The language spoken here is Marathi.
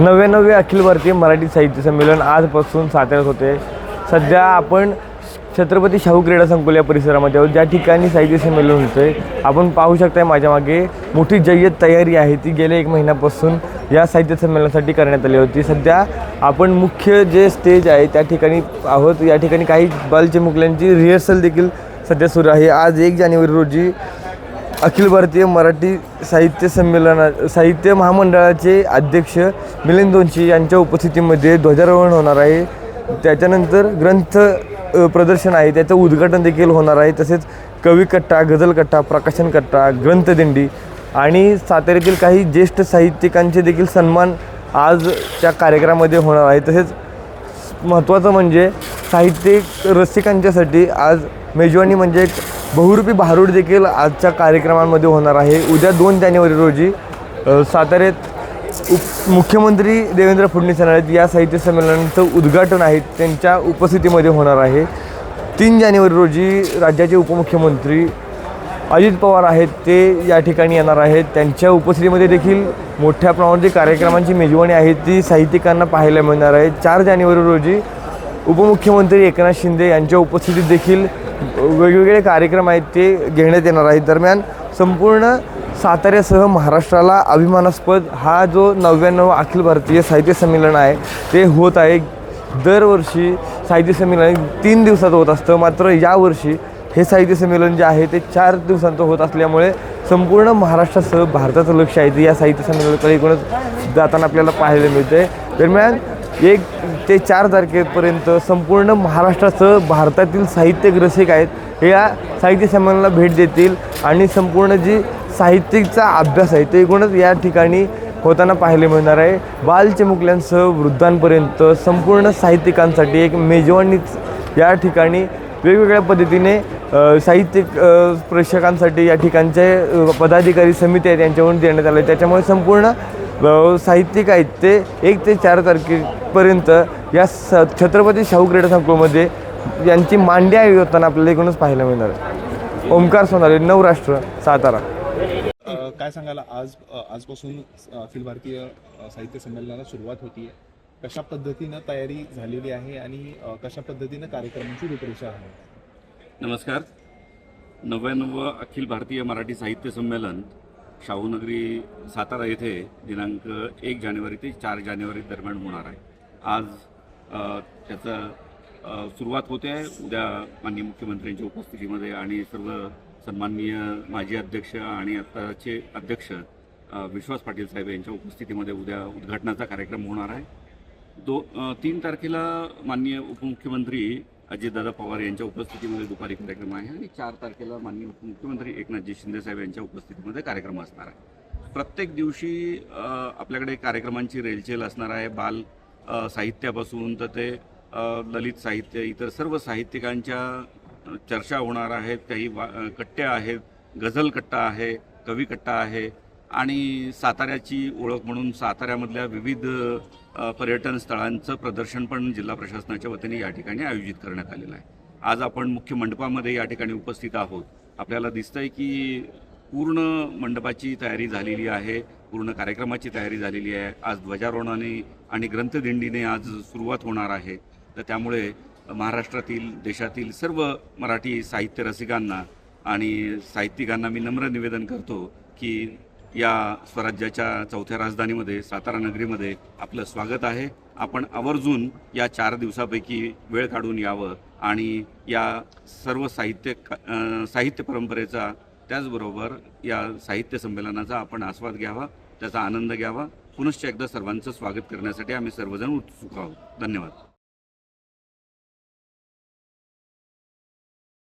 नव्याण्णवे अखिल भारतीय मराठी साहित्य संमेलन आजपासून साताऱ्यात होते सध्या आपण छत्रपती शाहू क्रीडा संकुल या परिसरामध्ये आहोत. ज्या ठिकाणी साहित्य संमेलन होतं आहे आपण पाहू शकताय माझ्या मागे मोठी जय्यत तयारी आहे. ती गेल्या एक महिन्यापासून या साहित्य संमेलनासाठी करण्यात आली होती. सध्या आपण मुख्य जे स्टेज आहे त्या ठिकाणी आहोत. या ठिकाणी काही बालचिमुकल्यांची रिहर्सल देखील सध्या सुरू आहे. आज एक जानेवारी रोजी अखिल भारतीय मराठी साहित्य संमेलना साहित्य महामंडळाचे अध्यक्ष मिलिंद दोनशी यांच्या उपस्थितीमध्ये ध्वजारोहण होणार आहे. त्याच्यानंतर ग्रंथ प्रदर्शन आहे. त्याचं उद्घाटन देखील होणार आहे. तसेच कविकट्टा गझलकट्टा प्रकाशनकट्टा ग्रंथदिंडी आणि साताऱ्यातील काही ज्येष्ठ साहित्यिकांचे देखील सन्मान आजच्या कार्यक्रमामध्ये होणार आहे. तसेच महत्त्वाचं म्हणजे साहित्यिक रसिकांच्यासाठी आज मेजवानी म्हणजे एक बहुरूपी भारूड देखील आजच्या कार्यक्रमांमध्ये होणार आहे. उद्या दोन जानेवारी रोजी साताऱ्यात उप मुख्यमंत्री देवेंद्र फडणवीस येणार आहेत. या साहित्य संमेलनाचं उद्घाटन आहे त्यांच्या उपस्थितीमध्ये होणार आहे. तीन जानेवारी रोजी राज्याचे उपमुख्यमंत्री अजित पवार आहेत ते या ठिकाणी येणार आहेत. त्यांच्या उपस्थितीमध्ये देखील मोठ्या प्रमाणात कार्यक्रमांची मेजवानी आहे ती साहित्यिकांना पाहायला मिळणार आहे. चार जानेवारी रोजी उपमुख्यमंत्री एकनाथ शिंदे यांच्या उपस्थितीत देखील वेगवेगळे कार्यक्रम आहेत ते घेण्यात येणार आहेत. दरम्यान संपूर्ण साताऱ्यासह महाराष्ट्राला अभिमानास्पद हा जो नव्याण्णव अखिल भारतीय साहित्य संमेलन आहे ते होत आहे. दरवर्षी साहित्य संमेलन तीन दिवसात होत असतं. मात्र यावर्षी हे साहित्य संमेलन जे आहे ते चार दिवसांचं होत असल्यामुळे संपूर्ण महाराष्ट्रासह भारताचं लक्ष आहे. ते या साहित्य संमेलनाकडे एकूणच जाताना आपल्याला पाहायला मिळते दरम्यान एक ते चार तारखेपर्यंत संपूर्ण महाराष्ट्रासह भारतातील साहित्य रसिक आहेत या साहित्य संमेलनाला भेट देतील आणि संपूर्ण जी साहित्यिकचा अभ्यास आहे ते एकूणच या ठिकाणी होताना पाहायला मिळणार आहे. बालचिमुकल्यांसह वृद्धांपर्यंत संपूर्ण साहित्यिकांसाठी एक मेजवानीच या ठिकाणी वेगवेगळ्या पद्धतीने साहित्यिक प्रेक्षकांसाठी या ठिकाणचे पदाधिकारी समिती आहेत यांच्यावरून देण्यात आलं. त्याच्यामुळे संपूर्ण साहित्यिक आहेत ते एक ते चार तारखेपर्यंत या स छत्रपती शाहू क्रीडा संकुलमध्ये यांची मांडी आहे होताना आपल्याला एकूणच पाहायला मिळणार आहे. ओमकार सोनारे नवराष्ट्र सातारा. काय सांगाल? आज आजपासून अखिल भारतीय साहित्य संमेलनाला सुरुवात होती. कशा पद्धतीनं तयारी झालेली आहे आणि कशा पद्धतीनं कार्यक्रमांची रूपरेषा आहे? नमस्कार. नव्याण्णव अखिल भारतीय मराठी साहित्य संमेलन शाहूनगरी सातारा येथे दिनांक एक जानेवारी ते चार जानेवारी दरम्यान होणार आहे. आज त्याचं सुरुवात होते आहे उद्या माननीय मुख्यमंत्र्यांच्या उपस्थितीमध्ये आणि सर्व सन्माननीय माजी अध्यक्ष आणि आत्ताचे अध्यक्ष विश्वास पाटील साहेब यांच्या उपस्थितीमध्ये उद्या उद्घाटनाचा कार्यक्रम होणार आहे. दो तीन तारखेला माननीय उपमुख्यमंत्री अजितदादा पवार यांच्या उपस्थितीमध्ये दुपारी कार्यक्रम आहे आणि चार तारखेला माननीय उपमुख्यमंत्री एकनाथजी शिंदेसाहेब यांच्या उपस्थितीमध्ये कार्यक्रम असणार आहे. प्रत्येक दिवशी आपल्याकडे कार्यक्रमांची रेलचेल असणार आहे. बाल साहित्यापासून तर ते ललित साहित्य इतर सर्व साहित्यिकांच्या चर्चा होणार आहेत काही वा कट्ट्या आहेत. गझल कट्टा आहे कवी कट्टा आहे. आणि साताऱ्याची ओळख म्हणून साताऱ्यामधल्या विविध पर्यटन स्थळांचं प्रदर्शन पण जिल्हा प्रशासनाच्या वतीने या ठिकाणी आयोजित करण्यात आलेलं आहे. आज आपण मुख्य मंडपामध्ये या ठिकाणी उपस्थित आहोत. आपल्याला दिसतंय की पूर्ण मंडपाची तयारी झालेली आहे पूर्ण कार्यक्रमाची तयारी झालेली आहे. आज ध्वजारोहणाने आणि ग्रंथदिंडीने आज सुरुवात होणार आहे. तर त्यामुळे महाराष्ट्रातील देशातील सर्व मराठी साहित्य रसिकांना आणि साहित्यिकांना मी नम्र निवेदन करतो की या स्वराज्याच्या चौथ्या राजधानीमध्ये सातारा नगरीमध्ये आपलं स्वागत आहे. आपण आवर्जून या चार दिवसापैकी वेळ काढून यावं आणि या सर्व साहित्य साहित्य परंपरेचा त्याचबरोबर या साहित्य संमेलनाचा आपण आस्वाद घ्यावा त्याचा आनंद घ्यावा. पुनश्च एकदा सर्वांचं स्वागत करण्यासाठी आम्ही सर्वजण उत्सुक आहोत. धन्यवाद.